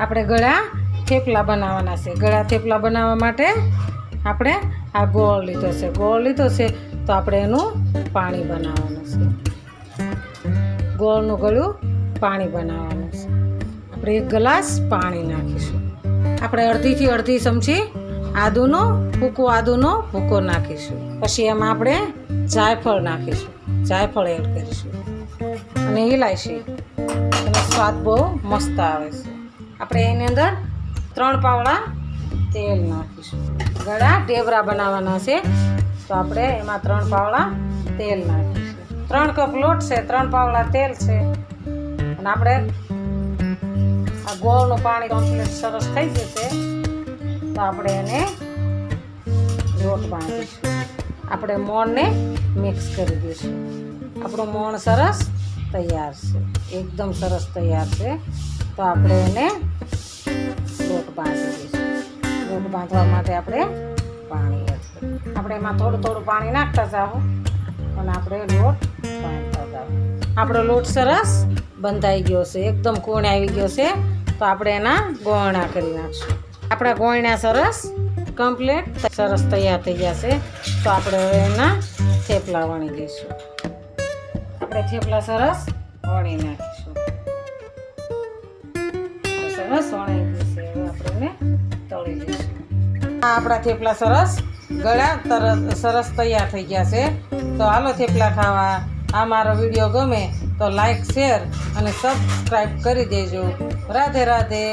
આપણે ગળા થેપલા બનાવવાના છે. ગળા થેપલા બનાવવા માટે આપણે આ ગોળ લીધો છે. ગોળ લીધો છે તો આપણે એનું પાણી બનાવવાનું છે. ગોળનું ગળ્યું પાણી બનાવવાનું છે. આપણે એક ગ્લાસ પાણી નાખીશું. આપણે અડધીથી અડધી ચમચી આદુનો ભૂકો આદુનો ભૂકો નાખીશું. પછી એમાં આપણે જાયફળ નાખીશું. જાયફળ એડ કરીશું. અને ઇલાયચી એનો સ્વાદ બહુ મસ્ત આવે છે. આપણે એની અંદર ત્રણ પાવડા તેલ નાખીશું. ગળા ઢેબરા બનાવવાના છે, તો આપણે એમાં ત્રણ પાવડા તેલ નાખીશું. ત્રણ કપ લોટ છે, ત્રણ પાવડા તેલ છે. અને આપણે આ ગોળનું પાણી કમ્પ્લીટ સરસ થઈ જશે, તો આપણે એને લોટ બાંધીશું. આપણે મોણને મિક્સ કરી દઈશું. આપણું મોણ સરસ તૈયાર છે. એકદમ સરસ તૈયાર છે. તો આપણે એને લોટ બાંધી દઈશું. લોટ બાંધવા માટે આપણે પાણી આપણે એમાં થોડું થોડું પાણી નાખતા જાઓ અને આપણે લોટ બાંધતા જાઓ. આપણો લોટ સરસ બંધાઈ ગયો છે. એકદમ કોણ આવી ગયો છે. તો આપણે એના ગોળણા કરી નાખશું. આપણા ગોળણા સરસ કમ્પ્લીટ સરસ તૈયાર થઈ ગયા છે. તો આપણે હવે એના થેપલા વણી લઈશું. આપણે થેપલા સરસ વણી નાખીશું. સરસ વણાઈ જશે આપણે તળી લઈશું. આ આપણા થેપલા સરસ ગળા તરત સરસ તૈયાર થઈ ગયા છે. તો હાલો થેપલા ખાવા. આ મારો વીડિયો ગમે તો લાઈક, શેર અને સબસ્ક્રાઈબ કરી દેજો. રાધે રાધે.